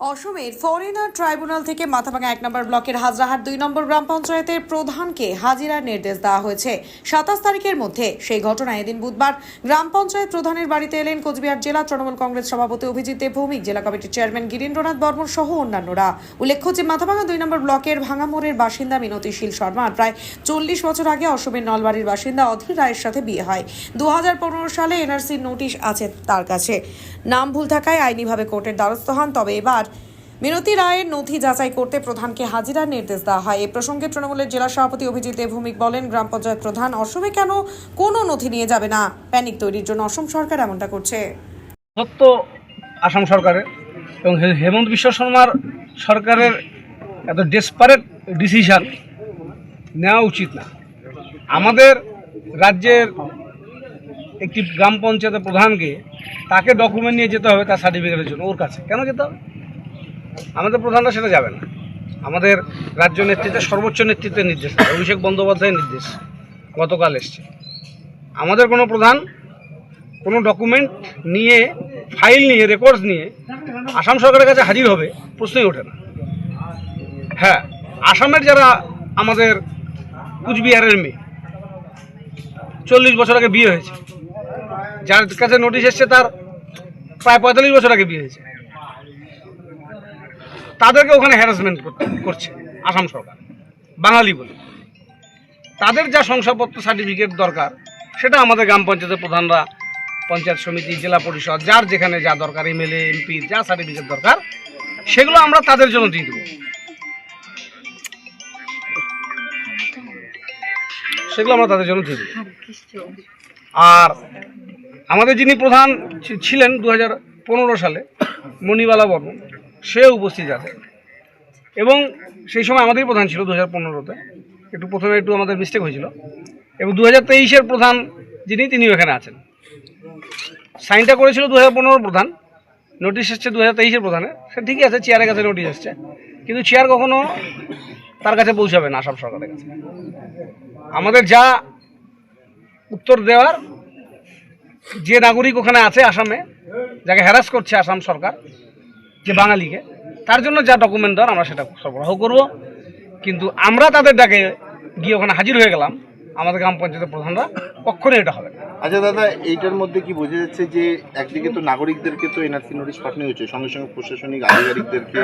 অসমের foreigner tribunal থেকে মাথাভাঙা এক নম্বর ব্লকের হাজরাহাট দুই নম্বর গ্রাম পঞ্চায়েতের প্রধানকে হাজিরার নির্দেশ দেওয়া হয়েছে। সাতাশ তারিখের মধ্যে সেই ঘটনায় এদিন বুধবার গ্রাম পঞ্চায়েত প্রধানের বাড়িতে এলেন কোচবিহার জেলা তৃণমূল কংগ্রেস সভাপতি অভিজিৎ দেব ভৌমিক জেলা কমিটির চেয়ারম্যান গিরীন্দ্রনাথ বর্মন সহ অন্যান্যরা। উল্লেখ্য যে মাথাভাঙা দুই নম্বর ব্লকের ভাঙামোড়ের বাসিন্দা মিনতিশীল শর্মার প্রায় চল্লিশ বছর আগে অসমের নলবাড়ির বাসিন্দা অধীর রায়ের সাথে বিয়ে হয়। দু হাজার পনেরো সালে এনআরসির নোটিশ আছে তার কাছে। নাম ভুল থাকায় আইনিভাবে কোর্টের দ্বারস্থ হন, তবে এবার মিনতি রায়ের নথি যাচাই করতে প্রধানকে হাজিরার নির্দেশ দেওয়া হয়। এ প্রসঙ্গে তৃণমূলের জেলা সভাপতি অভিজিৎ দেবভৌমিক বলেন, গ্রাম পঞ্চায়েত প্রধান অসমে কেন কোনো নথি নিয়ে যাবে না? প্যানিক তৈরির জন্য অসম সরকার এমনটা করছে। সত্য আসাম সরকারের এবং হেমন্ত বিশ্ব শর্মার সরকারের এত ডেসপারেট ডিসিশন নেওয়া উচিত না। আমাদের রাজ্যের একটি গ্রাম পঞ্চায়েতের প্রধানকে তাকে ডকুমেন্ট নিয়ে যেতে হবে তার সার্টিফিকেটের জন্য, ওর কাছে। কেন যেতে হবে? আমাদের প্রধানরা সেটা যাবে না। আমাদের রাজ্য নেতৃত্বের সর্বোচ্চ নেতৃত্বের নির্দেশ। অভিষেক বন্দ্যোপাধ্যায়ের নির্দেশ গতকাল এসছে। আমাদের কোনো প্রধান কোনো ডকুমেন্ট নিয়ে ফাইল নিয়ে রেকর্ডস নিয়ে আসাম সরকারের কাছে হাজির হবে, প্রশ্নই ওঠে না। হ্যাঁ আসামের যারা আমাদের কুচবিহারের মেয়ে, চল্লিশ বছর আগে বিয়ে হয়েছে। যার কাছে নোটিশ এসছে তার প্রায় পঁয়তাল্লিশ বছর আগে বিয়ে হয়েছে। তাদেরকে ওখানে হ্যারাসমেন্ট করছে আসাম সরকার, বাঙালি বলে। তাদের যা শংসাপত্র সার্টিফিকেট দরকার, সেটা আমাদের গ্রাম পঞ্চায়েতের প্রধানরা, পঞ্চায়েত সমিতি, জেলা পরিষদ, যার যেখানে যা দরকার এমএলএ এমপি যা সার্টিফিকেট দরকার, সেগুলো আমরা তাদের জন্য দিয়ে দেবো। সেগুলো আমরা তাদের জন্য দিয়ে আর আমাদের যিনি প্রধান ছিলেন দু হাজার পনেরো সালে, মণিবালা বর্মন সে উপস্থিত আছে এবং সেই সময় আমাদেরই প্রধান ছিল দু হাজার পনেরোতে। একটু প্রথমে একটু আমাদের মিস্টেক হয়েছিল। এবং দু হাজার তেইশের প্রধান যিনি, তিনিও এখানে আছেন। সাইনটা করেছিল দু হাজার পনেরোর প্রধান। নোটিশ এসছে দু হাজার তেইশের প্রধানে। সে ঠিকই আছে চেয়ারের কাছে নোটিশ এসছে। কিন্তু চেয়ার কখনো তার কাছে পৌঁছাবে না, আসাম সরকারের কাছে। আমাদের যা উত্তর দেওয়ার যে নাগরিক ওখানে আছে আসামে, যাকে হ্যারাস করছে আসাম সরকার যে বাঙালিকে তার জন্য যা ডকুমেন্ট দেওয়ার আমরা সেটা সরবরাহ করব। কিন্তু আমরা তাদের ডাকে গিয়ে ওখানে হাজির হয়ে গেলাম। আমাদের গ্রাম পঞ্চায়েতের প্রধানরা কখনোই এটা হবে। আচ্ছা দাদা এইটার মধ্যে কি বোঝা যাচ্ছে যে একদিকে তো নাগরিকদেরকে তো এনআরসি নোটিশ পাঠানো হয়েছে সঙ্গে সঙ্গে প্রশাসনিক আধিকারিকদেরকে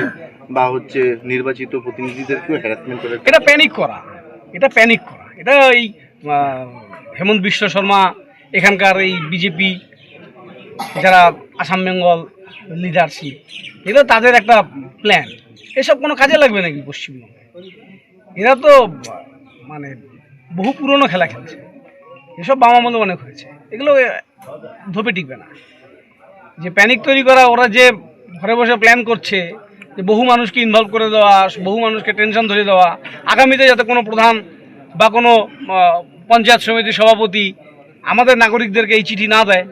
বা হচ্ছে নির্বাচিত প্রতিনিধিদেরকেও হ্যারাসমেন্ট করে এটা প্যানিক করা। এটা প্যানিক করা। এটা এই হেমন্ত বিশ্ব শর্মা এখানকার এই বিজেপি যারা আসাম বেঙ্গল লিডারশিপ এটা তাদের একটা প্ল্যান এসব কোনো কাজে লাগবে নাকি পশ্চিমবঙ্গে? এরা তো মানে বহু পুরনো খেলা খেলছে। এসব বাম আমলে অনেক হয়েছে এগুলো ধোপে টিকবে না। যে প্যানিক তৈরি করা, ওরা যে ঘরে বসে প্ল্যান করছে, যে বহু মানুষকে ইনভলভ করে দেওয়া, বহু মানুষকে টেনশন ধরে দেওয়া, আগামীতে যাতে কোনো প্রধান বা কোনো পঞ্চায়েত সমিতির সভাপতি আমাদের নাগরিকদেরকে এই চিঠি না দেয়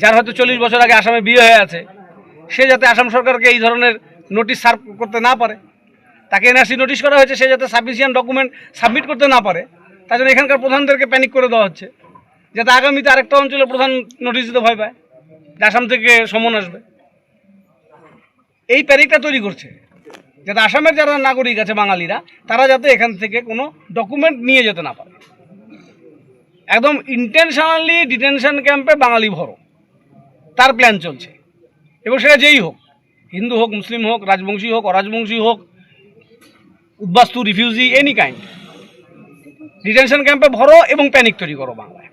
যার হয়তো চল্লিশ বছর আগে আসামে বিয়ে হয়ে আছে, সে যাতে আসাম সরকারকে এই ধরনের নোটিশ সার্ভ করতে না পারে, তাকে এনআরসি নোটিশ করা হয়েছে, সে যাতে সাফিসিয়েন্ট ডকুমেন্ট সাবমিট করতে না পারে, তার জন্য এখানকার প্রধানদেরকে প্যানিক করে দেওয়া হচ্ছে, যাতে আগামীতে আরেকটা অঞ্চলে প্রধান নোটিশ দিতে ভয় পায়, যে আসাম থেকে সমন আসবে। এই প্যানিকটা তৈরি করছে, যাতে আসামের যারা নাগরিক আছে, বাঙালিরা, তারা যাতে এখান থেকে কোনো ডকুমেন্ট নিয়ে যেতে না পারে। একদম ইন্টেনশনালি ডিটেনশন ক্যাম্পে বাঙালি ভরো তার প্ল্যান চলছে। এবং সেটা যেই হোক, হিন্দু হোক, মুসলিম হোক, রাজবংশী হোক, অরাজবংশী হোক, উদ্বাস্তু রিফিউজি এনি কাইন্ড ডিটেনশন ক্যাম্পে ভরো এবং প্যানিক তৈরি করো বাংলায়।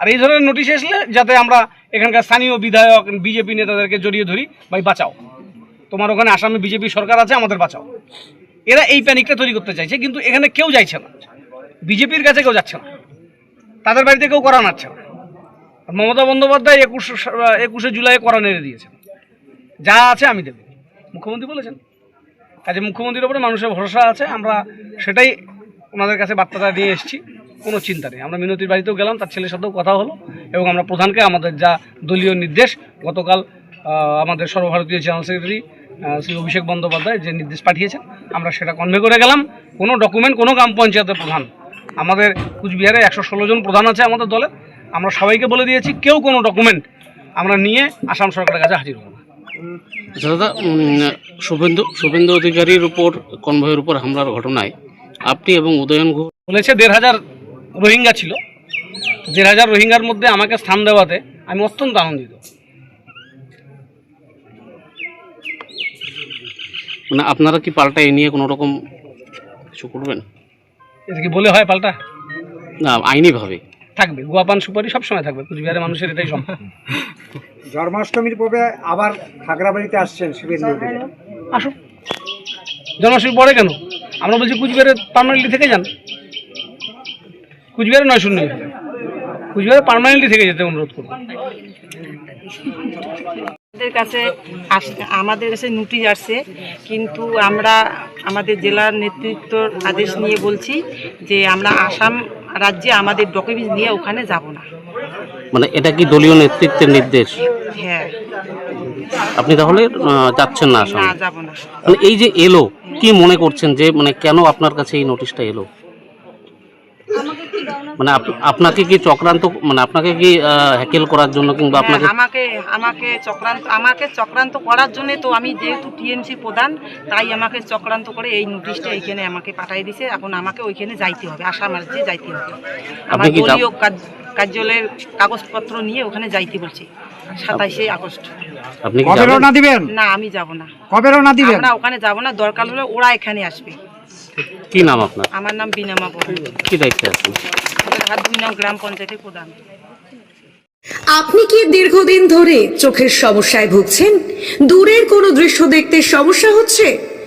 আর এই ধরনের নোটিশ আসলে যাতে আমরা এখানকার স্থানীয় বিধায়ক বিজেপি নেতাদেরকে জড়িয়ে ধরি, ভাই বাঁচাও। তোমার ওখানে আসামে বিজেপি সরকার আছে, আমাদের বাঁচাও। এরা এই প্যানিকটা তৈরি করতে চাইছে, কিন্তু এখানে কেউ যাইছে না। বিজেপির কাছে কেউ যাচ্ছে না। তাদের বাড়িতে কেউ করান আছে না। মমতা বন্দ্যোপাধ্যায় একুশ, একুশে জুলাই করান নেড়ে দিয়েছেন। যা আছে আমি দেব। মুখ্যমন্ত্রী বলেছেন। কাজে মুখ্যমন্ত্রীর ওপরে মানুষের ভরসা আছে, আমরা সেটাই ওনাদের কাছে বার্তাটা দিয়ে এসেছি। কোনো চিন্তা নেই। আমরা মিনতির বাড়িতেও গেলাম, তার ছেলের সাথেও কথা হলো এবং আমরা প্রধানকে আমাদের যা দলীয় নির্দেশ, গতকাল আমাদের সর্বভারতীয় জেনারেল সেক্রেটারি শ্রী অভিষেক বন্দ্যোপাধ্যায় যে নির্দেশ পাঠিয়েছেন, আমরা সেটা কনভে করে গেলাম। কোনো ডকুমেন্ট কোনো গ্রাম পঞ্চায়েতের প্রধান, আমাদের কুচবিহারে একশো ষোলো জন প্রধান আছে আমাদের দলে। আমরা সবাইকে বলে দিয়েছি কেউ কোনো ডকুমেন্ট আমরা নিয়ে আসাম সরকারের কাছে হাজির হব না। আচ্ছা দাদা শুভেন্দু শুভেন্দু অধিকারীর উপর কনভয়ের উপর হামলার ঘটনায় আপনি এবং উদয়ন ঘোষ বলেছে দেড় হাজার রোহিঙ্গা ছিল। দেড় হাজার রোহিঙ্গার মধ্যে আমাকে স্থান দেওয়াতে আমি অত্যন্ত আনন্দিত। মানে আপনারা কি পাল্টা এ নিয়ে কোনো রকম কিছু করবেন? এটা কি বলে হয় পাল্টা? না আইনিভাবে। থাকবে। গোয়াপান সুপারি সবসময় থাকবে কুচবিহারের মানুষের এটাই সম্ভব। জন্মাষ্টমীর পরে আবার খাগড়াবাড়িতে আসছেন শুভেন্দু আসুন। জন্মাষ্টমী পরে কেন? আমরা বলছি কুচবিহারে পার্মানেন্টলি থেকে যান। কুচবিহারে নয় শূন্য কুচবিহারে পার্মানেন্টলি থেকে যেতে অনুরোধ করব। আমাদের কাছে আস- আমাদের কাছে নোটিশ আসছে কিন্তু আমরা আমাদের জেলার নেতৃত্বর আদেশ নিয়ে বলছি যে আমরা আসাম রাজ্যে আমাদের ডকুমেন্টস নিয়ে ওখানে যাব না। মানে এটা কি দলীয় নেতৃত্বের নির্দেশ? হ্যাঁ। আপনি তাহলে যাচ্ছেন না না যাব না। মানে এই যে এলো কি মনে করছেন যে মানে কেন আপনার কাছে এই নোটিশটা এলো? মানে আপনাকে কি চক্রান্ত মানে আপনাকে কি হ্যাকেল করার জন্য কিংবা আপনাকে হ্যাঁ, আমাকে আমাকে চক্রান্ত আমাকে চক্রান্ত করার জন্য তো আমি যেহেতু টিএমসি প্রধান তাই আমাকে চক্রান্ত করে এই নোটিশটা এইখানে আমাকে পাঠিয়ে দিছে। এখন আমাকে ওইখানে যাইতে হবে আসাম রাজ্যে যাইতে হবে। আমার আপনি কি দলীয় কার্যালয়ের কাগজপত্র নিয়ে ওখানে যাইতে বলছি সাতাইশে আগস্ট। আপনি কি কবে যাবেন? রওনা দিবেন? না আমি যাব না। কবে রওনা দিবেন? আমরা ওখানে যাব না দরকার হলে ওরা এখানে আসবে। কি নাম আপনার? আমার নাম বিনামা বড়ুয়া কি দায়িত্বে আছেন? হাত দুই নাম গ্রাম পঞ্চায়েতের প্রধান। আপনি কি দীর্ঘদিন ধরে চোখের সমস্যায় ভুগছেন? দূরের কোনো দৃশ্য দেখতে সমস্যা হচ্ছে?